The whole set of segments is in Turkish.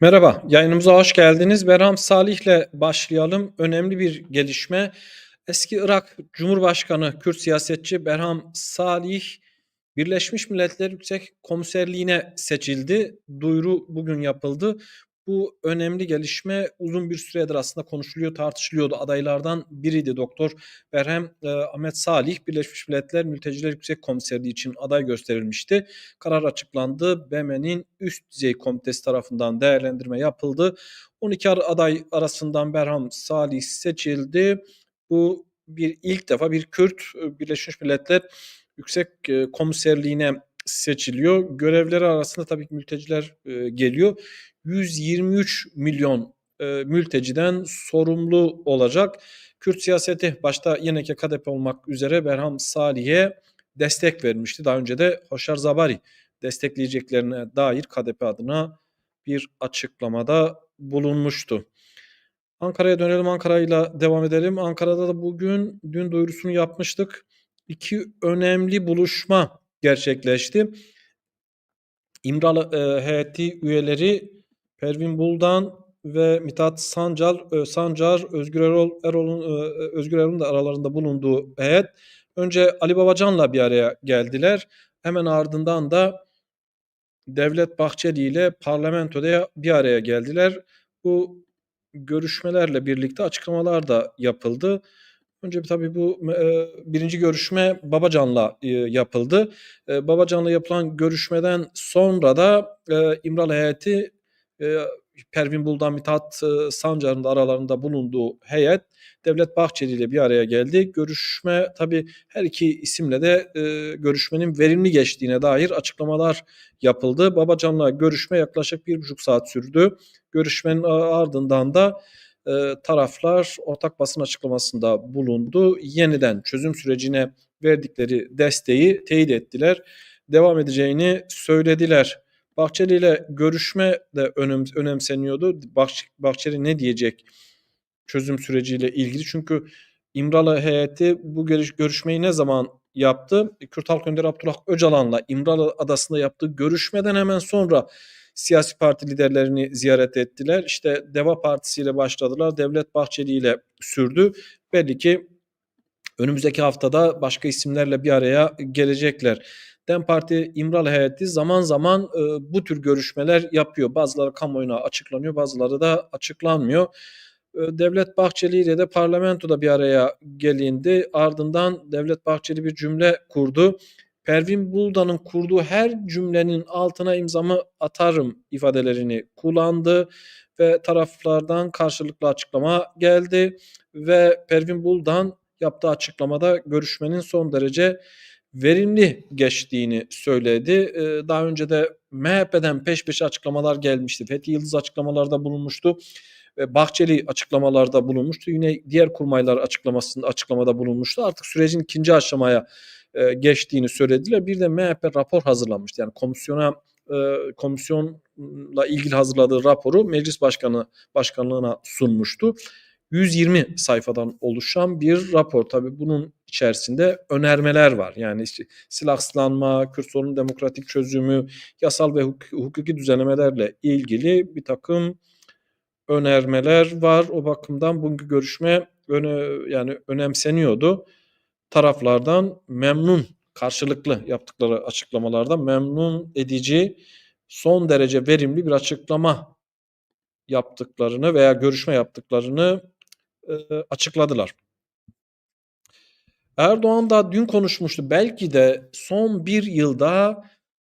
Merhaba, yayınımıza hoş geldiniz. Berham Salih'le başlayalım. Önemli bir gelişme. Eski Irak Cumhurbaşkanı, Kürt siyasetçi Berham Salih, Birleşmiş Milletler Yüksek Komiserliğine seçildi. Duyuru bugün yapıldı. Bu önemli gelişme uzun bir süredir aslında konuşuluyor, tartışılıyordu. Adaylardan biriydi Doktor Berhem e, Ahmet Salih, Birleşmiş Milletler Mülteciler Yüksek Komiserliği için aday gösterilmişti. Karar açıklandı. BM'nin üst düzey komitesi tarafından değerlendirme yapıldı. 12 aday arasından Berham Salih seçildi. Bu bir ilk defa bir Kürt e, Birleşmiş Milletler Yüksek e, Komiserliğine seçiliyor. Görevleri arasında tabii ki mülteciler e, geliyor. 123 milyon e, mülteciden sorumlu olacak. Kürt siyaseti başta YNK KDP olmak üzere Berham Salih'e destek vermişti. Daha önce de Hoşar Zabari destekleyeceklerine dair KDP adına bir açıklamada bulunmuştu. Ankara'ya dönelim, Ankara'yla devam edelim. Ankara'da da bugün dün duyurusunu yapmıştık. İki önemli buluşma gerçekleşti. İmralı e, heyeti üyeleri Pervin Buldan ve Mithat Sancar, e, Sancar Özgür Erol, Erol'un e, Özgür Erol'un da aralarında bulunduğu heyet önce Ali Babacan'la bir araya geldiler. Hemen ardından da Devlet Bahçeli ile parlamentoda bir araya geldiler. Bu görüşmelerle birlikte açıklamalar da yapıldı. Önce tabii bu e, birinci görüşme Babacan'la e, yapıldı. E, Babacan'la yapılan görüşmeden sonra da e, İmralı heyeti e, Pervin Buldan, Mithat e, Sancar'ın da aralarında bulunduğu heyet Devlet Bahçeli ile bir araya geldi. Görüşme tabii her iki isimle de e, görüşmenin verimli geçtiğine dair açıklamalar yapıldı. Babacan'la görüşme yaklaşık bir buçuk saat sürdü. Görüşmenin ardından da e, taraflar ortak basın açıklamasında bulundu. Yeniden çözüm sürecine verdikleri desteği teyit ettiler. Devam edeceğini söylediler. Bahçeli ile görüşme de önem, önemseniyordu. Bah, Bahçeli ne diyecek çözüm süreciyle ilgili? Çünkü İmralı heyeti bu görüşmeyi ne zaman yaptı? Kürt Halk Önderi Abdullah Öcalan'la İmralı Adası'nda yaptığı görüşmeden hemen sonra siyasi parti liderlerini ziyaret ettiler. İşte Deva Partisi ile başladılar. Devlet Bahçeli ile sürdü. Belli ki önümüzdeki haftada başka isimlerle bir araya gelecekler. DEM Parti İmralı heyeti zaman zaman e, bu tür görüşmeler yapıyor. Bazıları kamuoyuna açıklanıyor, bazıları da açıklanmıyor. E, Devlet Bahçeli ile de parlamentoda bir araya gelindi. Ardından Devlet Bahçeli bir cümle kurdu. Pervin Buldan'ın kurduğu her cümlenin altına imzamı atarım ifadelerini kullandı ve taraflardan karşılıklı açıklama geldi ve Pervin Buldan yaptığı açıklamada görüşmenin son derece verimli geçtiğini söyledi. Ee, daha önce de MHP'den peş peşe açıklamalar gelmişti. Fethi Yıldız açıklamalarda bulunmuştu ve Bahçeli açıklamalarda bulunmuştu. Yine diğer kurmaylar açıklamasında açıklamada bulunmuştu. Artık sürecin ikinci aşamaya e, geçtiğini söylediler. Bir de MHP rapor hazırlamıştı. Yani komisyona e, komisyonla ilgili hazırladığı raporu meclis başkanı başkanlığına sunmuştu. 120 sayfadan oluşan bir rapor. Tabi bunun içerisinde önermeler var. Yani işte silahsızlanma, Kürt sorunun demokratik çözümü, yasal ve hukuki düzenlemelerle ilgili bir takım önermeler var. O bakımdan bugünkü görüşme öne, yani önemseniyordu taraflardan memnun, karşılıklı yaptıkları açıklamalarda memnun edici, son derece verimli bir açıklama yaptıklarını veya görüşme yaptıklarını açıkladılar. Erdoğan da dün konuşmuştu. Belki de son bir yılda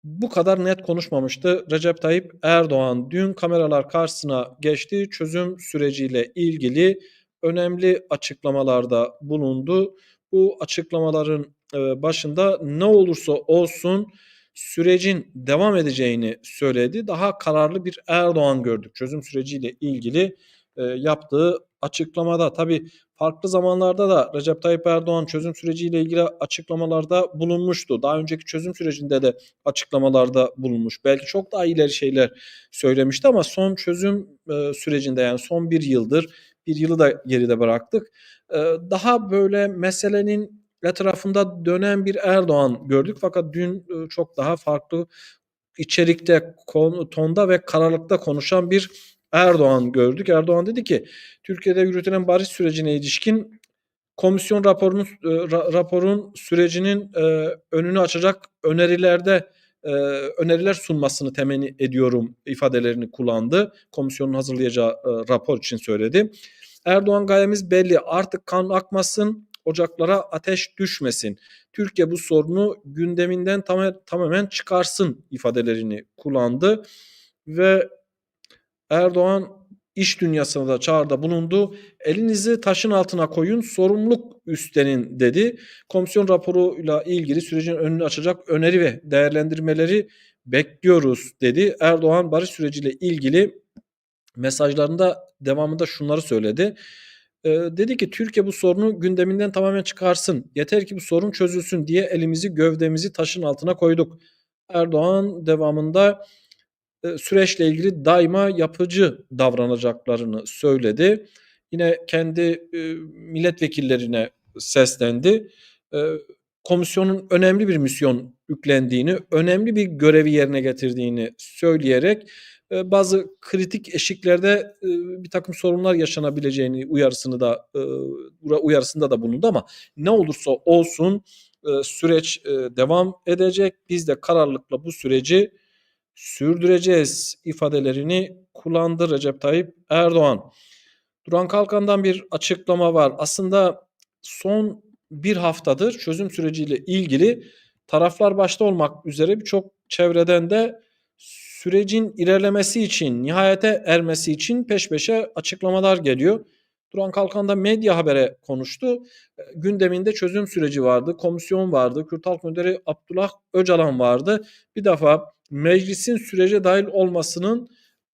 bu kadar net konuşmamıştı. Recep Tayyip Erdoğan dün kameralar karşısına geçti. Çözüm süreciyle ilgili önemli açıklamalarda bulundu bu açıklamaların başında ne olursa olsun sürecin devam edeceğini söyledi. Daha kararlı bir Erdoğan gördük çözüm süreciyle ilgili yaptığı açıklamada. Tabi farklı zamanlarda da Recep Tayyip Erdoğan çözüm süreciyle ilgili açıklamalarda bulunmuştu. Daha önceki çözüm sürecinde de açıklamalarda bulunmuş. Belki çok daha ileri şeyler söylemişti ama son çözüm sürecinde yani son bir yıldır bir yılı da geride bıraktık. Daha böyle meselenin etrafında dönen bir Erdoğan gördük fakat dün çok daha farklı içerikte, tonda ve kararlılıkta konuşan bir Erdoğan gördük. Erdoğan dedi ki, Türkiye'de yürütülen barış sürecine ilişkin komisyon raporunun e, ra, raporun sürecinin e, önünü açacak önerilerde e, öneriler sunmasını temenni ediyorum ifadelerini kullandı. Komisyonun hazırlayacağı rapor için söyledi. Erdoğan gayemiz belli. Artık kan akmasın, ocaklara ateş düşmesin. Türkiye bu sorunu gündeminden tam, tamamen çıkarsın ifadelerini kullandı ve Erdoğan iş dünyasına da çağrıda bulundu. Elinizi taşın altına koyun, sorumluluk üstlenin dedi. Komisyon raporuyla ilgili sürecin önünü açacak öneri ve değerlendirmeleri bekliyoruz dedi. Erdoğan barış süreciyle ilgili mesajlarında devamında şunları söyledi. Ee, dedi ki Türkiye bu sorunu gündeminden tamamen çıkarsın. Yeter ki bu sorun çözülsün diye elimizi gövdemizi taşın altına koyduk. Erdoğan devamında süreçle ilgili daima yapıcı davranacaklarını söyledi. Yine kendi e, milletvekillerine seslendi. E, komisyonun önemli bir misyon yüklendiğini, önemli bir görevi yerine getirdiğini söyleyerek e, bazı kritik eşiklerde e, bir takım sorunlar yaşanabileceğini uyarısını da e, uyarısında da bulundu ama ne olursa olsun e, süreç e, devam edecek. Biz de kararlılıkla bu süreci sürdüreceğiz ifadelerini kullandı Recep Tayyip Erdoğan. Duran Kalkan'dan bir açıklama var. Aslında son bir haftadır çözüm süreciyle ilgili taraflar başta olmak üzere birçok çevreden de sürecin ilerlemesi için, nihayete ermesi için peş peşe açıklamalar geliyor. Duran Kalkan da medya habere konuştu. Gündeminde çözüm süreci vardı, komisyon vardı, Kürt Halk Müdürü Abdullah Öcalan vardı. Bir defa meclisin sürece dahil olmasının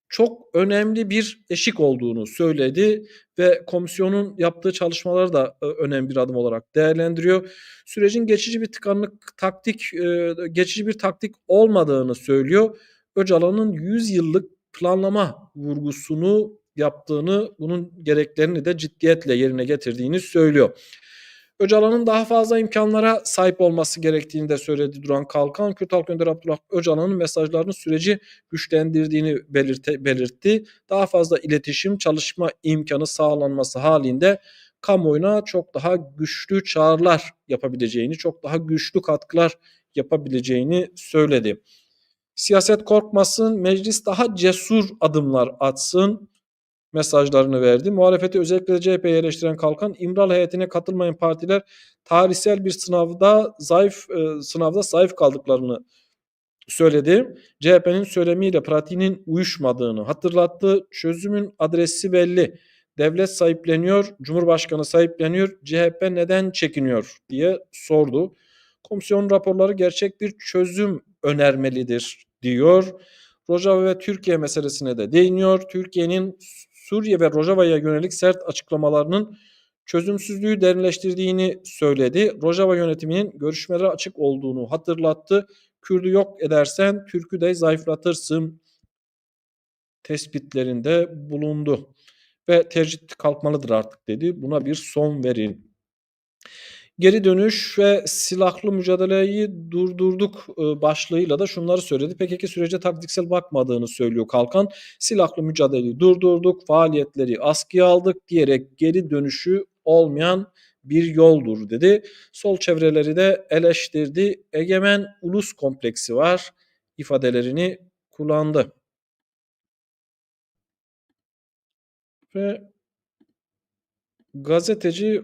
çok önemli bir eşik olduğunu söyledi ve komisyonun yaptığı çalışmaları da e, önemli bir adım olarak değerlendiriyor. Sürecin geçici bir tıkanlık taktik e, geçici bir taktik olmadığını söylüyor. Öcalan'ın 100 yıllık planlama vurgusunu yaptığını, bunun gereklerini de ciddiyetle yerine getirdiğini söylüyor. Öcalan'ın daha fazla imkanlara sahip olması gerektiğini de söyledi Duran Kalkan. Kürt Halk Önderi Abdullah Öcalan'ın mesajlarını süreci güçlendirdiğini belirte, belirtti. Daha fazla iletişim, çalışma imkanı sağlanması halinde kamuoyuna çok daha güçlü çağrılar yapabileceğini, çok daha güçlü katkılar yapabileceğini söyledi. Siyaset korkmasın, meclis daha cesur adımlar atsın mesajlarını verdi. Muhalefeti özellikle CHP'yi eleştiren Kalkan, İmralı heyetine katılmayan partiler tarihsel bir sınavda zayıf e, sınavda zayıf kaldıklarını söyledi. CHP'nin söylemiyle pratiğinin uyuşmadığını hatırlattı. Çözümün adresi belli. Devlet sahipleniyor, Cumhurbaşkanı sahipleniyor. CHP neden çekiniyor diye sordu. Komisyon raporları gerçek bir çözüm önermelidir diyor. Rojava ve Türkiye meselesine de değiniyor. Türkiye'nin Suriye ve Rojava'ya yönelik sert açıklamalarının çözümsüzlüğü derinleştirdiğini söyledi. Rojava yönetiminin görüşmelere açık olduğunu hatırlattı. Kürdü yok edersen Türk'ü de zayıflatırsın tespitlerinde bulundu. Ve tercih kalkmalıdır artık dedi. Buna bir son verin Geri dönüş ve silahlı mücadeleyi durdurduk e, başlığıyla da şunları söyledi. PKK sürece taktiksel bakmadığını söylüyor Kalkan. Silahlı mücadeleyi durdurduk, faaliyetleri askıya aldık diyerek geri dönüşü olmayan bir yoldur dedi. Sol çevreleri de eleştirdi. Egemen ulus kompleksi var ifadelerini kullandı. Ve gazeteci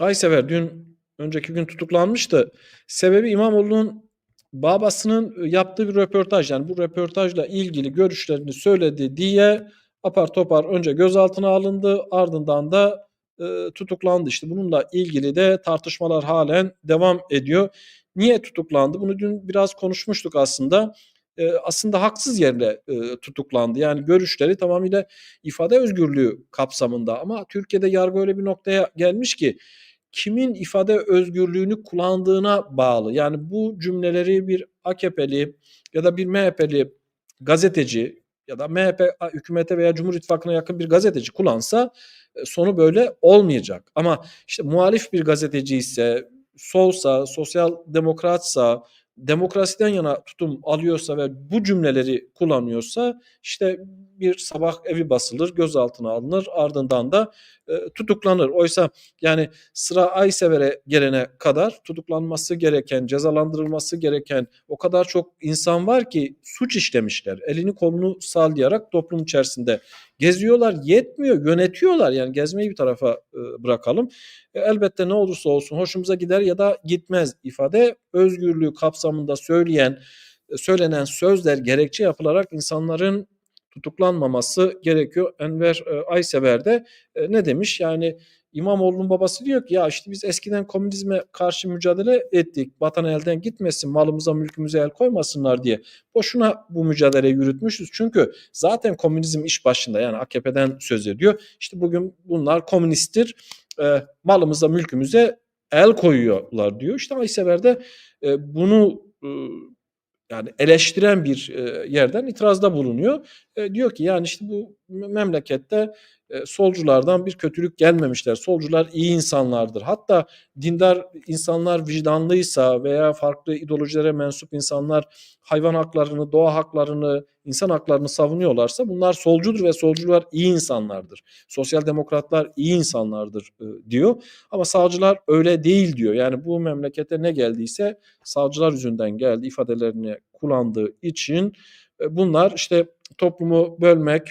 Aysever dün önceki gün tutuklanmıştı. Sebebi İmamoğlu'nun babasının yaptığı bir röportaj yani bu röportajla ilgili görüşlerini söyledi diye apar topar önce gözaltına alındı ardından da e, tutuklandı. İşte bununla ilgili de tartışmalar halen devam ediyor. Niye tutuklandı? Bunu dün biraz konuşmuştuk aslında. E, aslında haksız yerle e, tutuklandı. Yani görüşleri tamamıyla ifade özgürlüğü kapsamında ama Türkiye'de yargı öyle bir noktaya gelmiş ki kimin ifade özgürlüğünü kullandığına bağlı. Yani bu cümleleri bir AKP'li ya da bir MHP'li gazeteci ya da MHP hükümete veya Cumhur İttifakı'na yakın bir gazeteci kullansa e, sonu böyle olmayacak. Ama işte muhalif bir gazeteci ise solsa, sosyal demokratsa, demokrasiden yana tutum alıyorsa ve bu cümleleri kullanıyorsa işte bir sabah evi basılır, gözaltına alınır, ardından da e, tutuklanır. Oysa yani sıra Aysever'e gelene kadar tutuklanması gereken, cezalandırılması gereken o kadar çok insan var ki suç işlemişler. Elini kolunu sallayarak toplum içerisinde geziyorlar. Yetmiyor, yönetiyorlar. Yani gezmeyi bir tarafa e, bırakalım. E, elbette ne olursa olsun hoşumuza gider ya da gitmez ifade özgürlüğü kapsamında söyleyen e, söylenen sözler gerekçe yapılarak insanların tutuklanmaması gerekiyor. Enver e, Aysever de e, ne demiş? Yani İmamoğlu'nun babası diyor ki ya işte biz eskiden komünizme karşı mücadele ettik. Vatan elden gitmesin, malımıza mülkümüze el koymasınlar diye. Boşuna bu mücadele yürütmüşüz. Çünkü zaten komünizm iş başında yani AKP'den söz ediyor. İşte bugün bunlar komünisttir. E, malımıza mülkümüze el koyuyorlar diyor. İşte Aysever de e, bunu e, yani eleştiren bir e, yerden itirazda bulunuyor. Diyor ki yani işte bu memlekette e, solculardan bir kötülük gelmemişler. Solcular iyi insanlardır. Hatta dindar insanlar vicdanlıysa veya farklı ideolojilere mensup insanlar hayvan haklarını, doğa haklarını, insan haklarını savunuyorlarsa bunlar solcudur ve solcular iyi insanlardır. Sosyal demokratlar iyi insanlardır e, diyor. Ama sağcılar öyle değil diyor. Yani bu memlekete ne geldiyse sağcılar yüzünden geldi ifadelerini kullandığı için e, bunlar işte toplumu bölmek,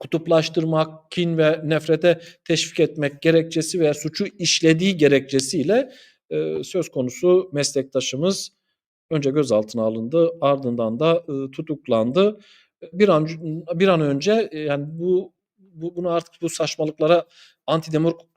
kutuplaştırmak, kin ve nefrete teşvik etmek gerekçesi veya suçu işlediği gerekçesiyle e, söz konusu meslektaşımız önce gözaltına alındı, ardından da e, tutuklandı. Bir an bir an önce e, yani bu, bu bunu artık bu saçmalıklara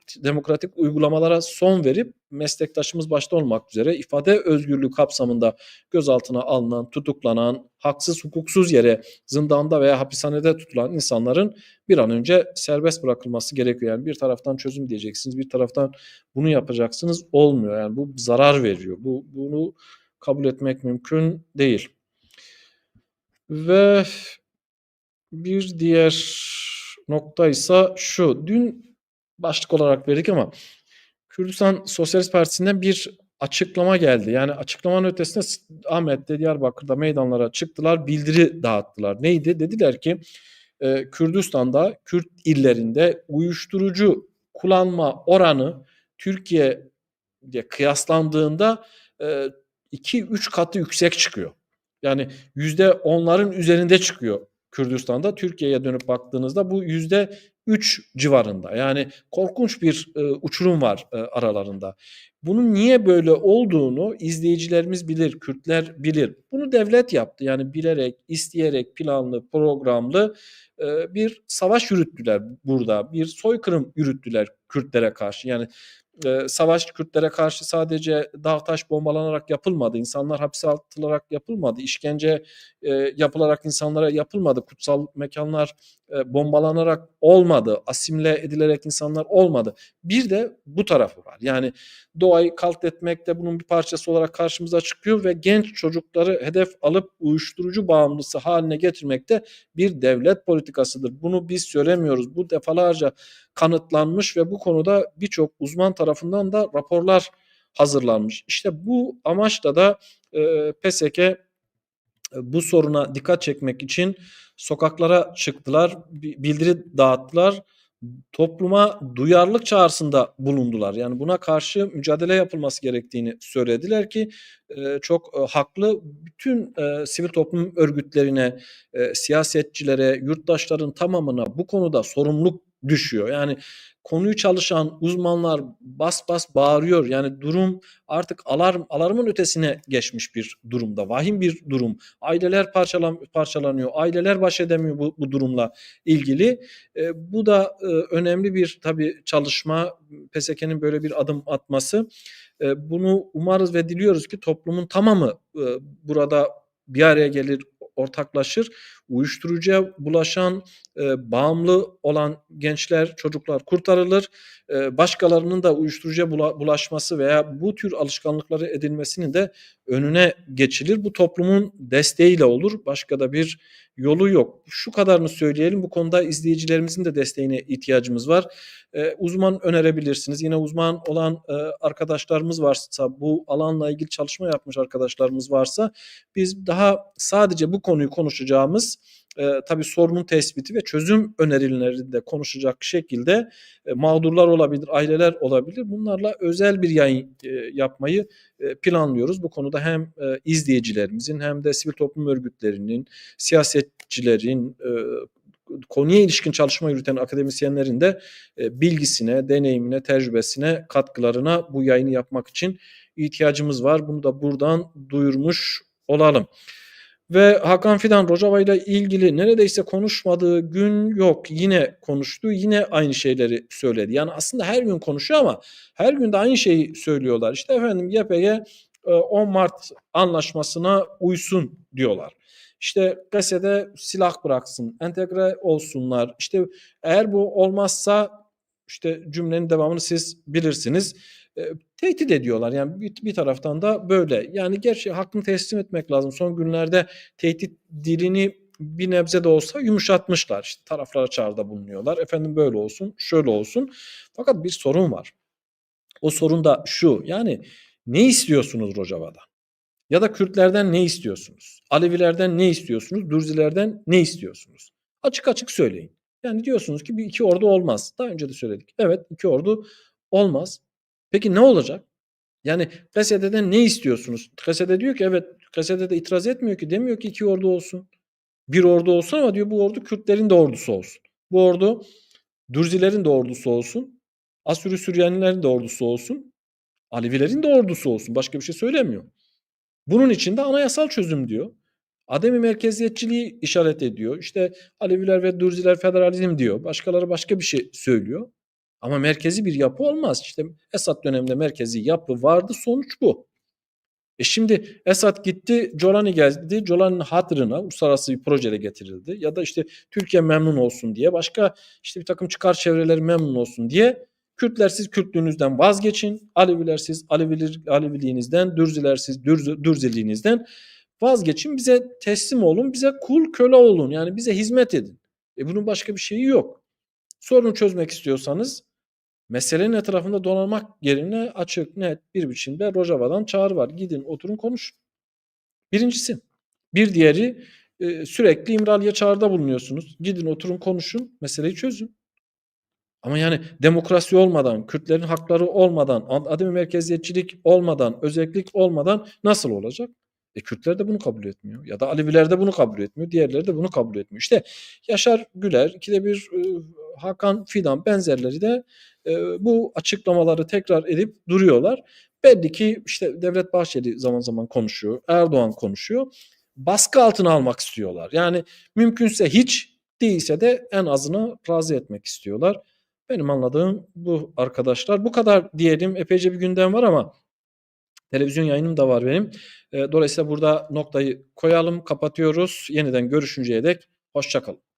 antidemokratik uygulamalara son verip meslektaşımız başta olmak üzere ifade özgürlüğü kapsamında gözaltına alınan, tutuklanan, haksız hukuksuz yere zindanda veya hapishanede tutulan insanların bir an önce serbest bırakılması gerekiyor. Yani bir taraftan çözüm diyeceksiniz, bir taraftan bunu yapacaksınız olmuyor. Yani bu zarar veriyor. Bu bunu kabul etmek mümkün değil. Ve bir diğer nokta ise şu. Dün başlık olarak verdik ama Kürdistan Sosyalist Partisi'nden bir açıklama geldi. Yani açıklamanın ötesinde Ahmet'te Diyarbakır'da meydanlara çıktılar, bildiri dağıttılar. Neydi? Dediler ki e, Kürdistan'da, Kürt illerinde uyuşturucu kullanma oranı Türkiye ile kıyaslandığında 2-3 katı yüksek çıkıyor. Yani yüzde onların üzerinde çıkıyor Kürdistan'da. Türkiye'ye dönüp baktığınızda bu yüzde 3 civarında. Yani korkunç bir e, uçurum var e, aralarında. Bunun niye böyle olduğunu izleyicilerimiz bilir, Kürtler bilir. Bunu devlet yaptı. Yani bilerek, isteyerek, planlı, programlı e, bir savaş yürüttüler burada. Bir soykırım yürüttüler Kürtlere karşı. Yani e, savaş Kürtlere karşı sadece dağ taş bombalanarak yapılmadı. İnsanlar hapse atılarak yapılmadı. İşkence e, yapılarak insanlara yapılmadı. Kutsal mekanlar e, bombalanarak olmadı. Asimle edilerek insanlar olmadı. Bir de bu tarafı var. Yani doğayı katletmek de bunun bir parçası olarak karşımıza çıkıyor ve genç çocukları hedef alıp uyuşturucu bağımlısı haline getirmek de bir devlet politikasıdır. Bunu biz söylemiyoruz. Bu defalarca kanıtlanmış ve bu konuda birçok uzman tarafından da raporlar hazırlanmış. İşte bu amaçla da e, PSK bu soruna dikkat çekmek için sokaklara çıktılar, bildiri dağıttılar, topluma duyarlılık çağrısında bulundular. Yani buna karşı mücadele yapılması gerektiğini söylediler ki çok haklı. Bütün sivil toplum örgütlerine, siyasetçilere, yurttaşların tamamına bu konuda sorumluluk düşüyor. Yani konuyu çalışan uzmanlar bas bas bağırıyor. Yani durum artık alarm alarmın ötesine geçmiş bir durumda. Vahim bir durum. Aileler parçalan, parçalanıyor. Aileler baş edemiyor bu, bu durumla ilgili. E, bu da e, önemli bir tabii çalışma. PSK'nin böyle bir adım atması. E, bunu umarız ve diliyoruz ki toplumun tamamı e, burada bir araya gelir, ortaklaşır. Uyuşturucuya bulaşan, eee, bağımlı olan gençler, çocuklar kurtarılır. Eee, başkalarının da uyuşturucuya bula bulaşması veya bu tür alışkanlıkları edinmesinin de önüne geçilir. Bu toplumun desteğiyle olur. Başka da bir yolu yok. Şu kadarını söyleyelim. Bu konuda izleyicilerimizin de desteğine ihtiyacımız var. Eee, uzman önerebilirsiniz. Yine uzman olan, eee, arkadaşlarımız varsa, bu alanla ilgili çalışma yapmış arkadaşlarımız varsa biz daha sadece bu konuyu konuşacağımız, eee, tabii sorunun tespiti ve çözüm önerilerini de konuşacak şekilde, eee, mağdurlar olabilir, aileler olabilir. Bunlarla özel bir yayın, eee, yapmayı, eee, planlıyoruz. Bu konuda hem, eee, izleyicilerimizin hem de sivil toplum örgütlerinin, siyasetçilerin, eee, konuya ilişkin çalışma yürüten akademisyenlerin de, eee, bilgisine, deneyimine, tecrübesine, katkılarına bu yayını yapmak için ihtiyacımız var. Bunu da buradan duyurmuş olalım. Ve Hakan Fidan Rojava'yla ilgili neredeyse konuşmadığı gün yok. Yine konuştu. Yine aynı şeyleri söyledi. Yani aslında her gün konuşuyor ama her gün de aynı şeyi söylüyorlar. İşte efendim YPG, eee, 10 Mart anlaşmasına uysun diyorlar. İşte GASE'de silah bıraksın, entegre olsunlar. İşte eğer bu olmazsa işte cümlenin devamını siz bilirsiniz. Tehdit ediyorlar. Yani bir, bir taraftan da böyle. Yani gerçi hakkını teslim etmek lazım. Son günlerde tehdit dilini bir nebze de olsa yumuşatmışlar. İşte taraflara çağrıda bulunuyorlar. Efendim böyle olsun, şöyle olsun. Fakat bir sorun var. O sorun da şu. Yani ne istiyorsunuz Rojava'dan? Ya da Kürtlerden ne istiyorsunuz? Alevilerden ne istiyorsunuz? Dürzilerden ne istiyorsunuz? Açık açık söyleyin. Yani diyorsunuz ki bir iki ordu olmaz. Daha önce de söyledik. Evet iki ordu olmaz. Peki ne olacak? Yani GASED'den ne istiyorsunuz? GASED diyor ki evet GASED de itiraz etmiyor ki demiyor ki iki ordu olsun. Bir ordu olsun ama diyor bu ordu Kürtlerin de ordusu olsun. Bu ordu Dürzilerin de ordusu olsun. Asürü Süryanilerin de ordusu olsun. Alevilerin de ordusu olsun. Başka bir şey söylemiyor. Bunun için de anayasal çözüm diyor. Ademi merkeziyetçiliği işaret ediyor. İşte Aleviler ve Dürziler federalizm diyor. Başkaları başka bir şey söylüyor. Ama merkezi bir yapı olmaz. İşte Esad döneminde merkezi yapı vardı. Sonuç bu. E şimdi Esad gitti, Jolani geldi. Jolani'nin hatırına uluslararası bir projede getirildi. Ya da işte Türkiye memnun olsun diye başka işte bir takım çıkar çevreleri memnun olsun diye Kürtler siz Kürtlüğünüzden vazgeçin. Aleviler siz Alevilir, Aleviliğinizden, Dürziler siz Dürz, Dürziliğinizden vazgeçin. Bize teslim olun. Bize kul köle olun. Yani bize hizmet edin. E bunun başka bir şeyi yok. Sorunu çözmek istiyorsanız meselenin etrafında dolanmak yerine açık, net bir biçimde Rojava'dan çağrı var. Gidin oturun konuşun. Birincisi. Bir diğeri e, sürekli İmralı'ya çağrıda bulunuyorsunuz. Gidin oturun konuşun. Meseleyi çözün. Ama yani demokrasi olmadan, Kürtlerin hakları olmadan, ademi merkeziyetçilik olmadan, özellik olmadan nasıl olacak? E Kürtler de bunu kabul etmiyor. Ya da Aleviler de bunu kabul etmiyor. Diğerleri de bunu kabul etmiyor. İşte Yaşar Güler, ikide bir e, Hakan Fidan benzerleri de e, bu açıklamaları tekrar edip duruyorlar. Belli ki işte Devlet Bahçeli zaman zaman konuşuyor. Erdoğan konuşuyor. Baskı altına almak istiyorlar. Yani mümkünse hiç değilse de en azını razı etmek istiyorlar. Benim anladığım bu arkadaşlar. Bu kadar diyelim. Epeyce bir gündem var ama televizyon yayınım da var benim. E, dolayısıyla burada noktayı koyalım, kapatıyoruz. Yeniden görüşünceye dek hoşçakalın.